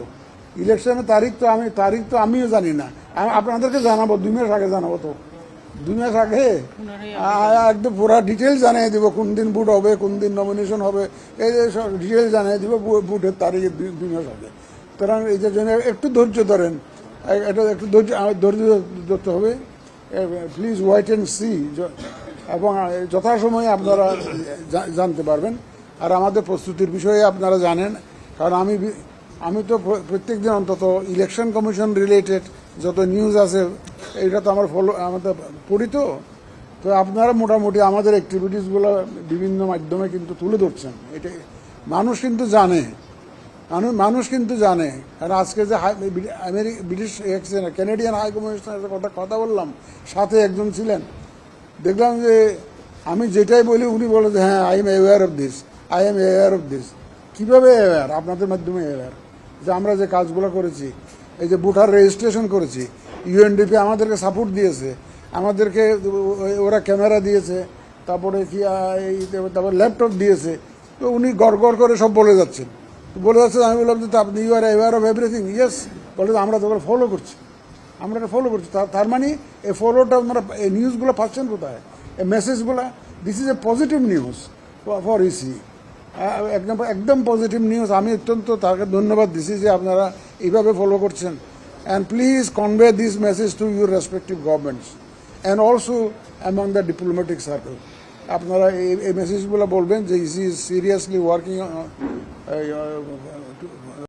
তো। ইলেকশনের তারিখ তো আমি তারিখ তো আমিও জানি না। আপনাদেরকে জানাব দুই মাস আগে জানাব তো। দুই মাস আগে? একদম পুরো ডিটেলস জানিয়ে দিব কোন দিন ভোট হবে কোন দিন নমিনেশন হবে। এই যে সব ডিটেলস জানিয়ে দিব ভোটের তারিখ দুই- মাস আগে। সুতরাং এই যে জন্য একটু ধৈর্য ধরেন। এটা একটু ধৈর্য ধৈর্য ধরতে হবে। প্লিজ ওয়াইট অ্যান্ড সি এবং যথাসময়ে আপনারা জানতে পারবেন। আর আমাদের প্রস্তুতির বিষয়ে আপনারা জানেন। কারণ আমি আমি তো প্র- প্রত্যেকদিন অন্তত ইলেকশন কমিশন রিলেটেড যত নিউজ আছে এটা তো আমার ফলো আমাদের পড়ি তো। তো আপনারা মোটামুটি আমাদের অ্যাক্টিভিটিসগুলো বিভিন্ন মাধ্যমে কিন্তু তুলে ধরছেন। এটা মানুষ কিন্তু জানে। মানুষ কিন্তু জানে। কারণ আজকে যে আমেরিকা ব্রিটিশ ক্যানাডিয়ান হাই কমিশনারের কথা কথা বললাম, সাথে একজন ছিলেন। দেখলাম যে আমি যেটাই বলি, উনি বলে যে হ্যাঁ I am aware of this I am aware of this কীভাবে অ্যাওয়ার আপনাদের মাধ্যমে অ্যাওয়ার যে আমরা যে কাজগুলো করেছি, এই যে ভোটার রেজিস্ট্রেশন করেছি ইউএনডিপি আমাদেরকে সাপোর্ট দিয়েছে, আমাদেরকে ওরা ক্যামেরা দিয়েছে, তারপরে কি তারপর ল্যাপটপ দিয়েছে, তো উনি গড় গড় করে সব বলে যাচ্ছেন। তো বলে যাচ্ছেন, আমি বললাম যে তা আপনি you are aware of everything yes বলে আমরা তোকে ফলো করছি। আমরা ফলো করছি তার- মানে এই ফলোটা আপনারা এই নিউজগুলো পাচ্ছেন কোথায়? এই মেসেজগুলো this is a positive news for EC একদম একদম পজিটিভ নিউজ আমি অত্যন্ত তাকে ধন্যবাদ দিছি যে আপনারা এইভাবে ফলো করছেন। And please convey this message to your respective governments and also among the diplomatic circle আপনারা এই মেসেজগুলো বলবেন যে ইসি ইজ সিরিয়াসলি ওয়ার্কিং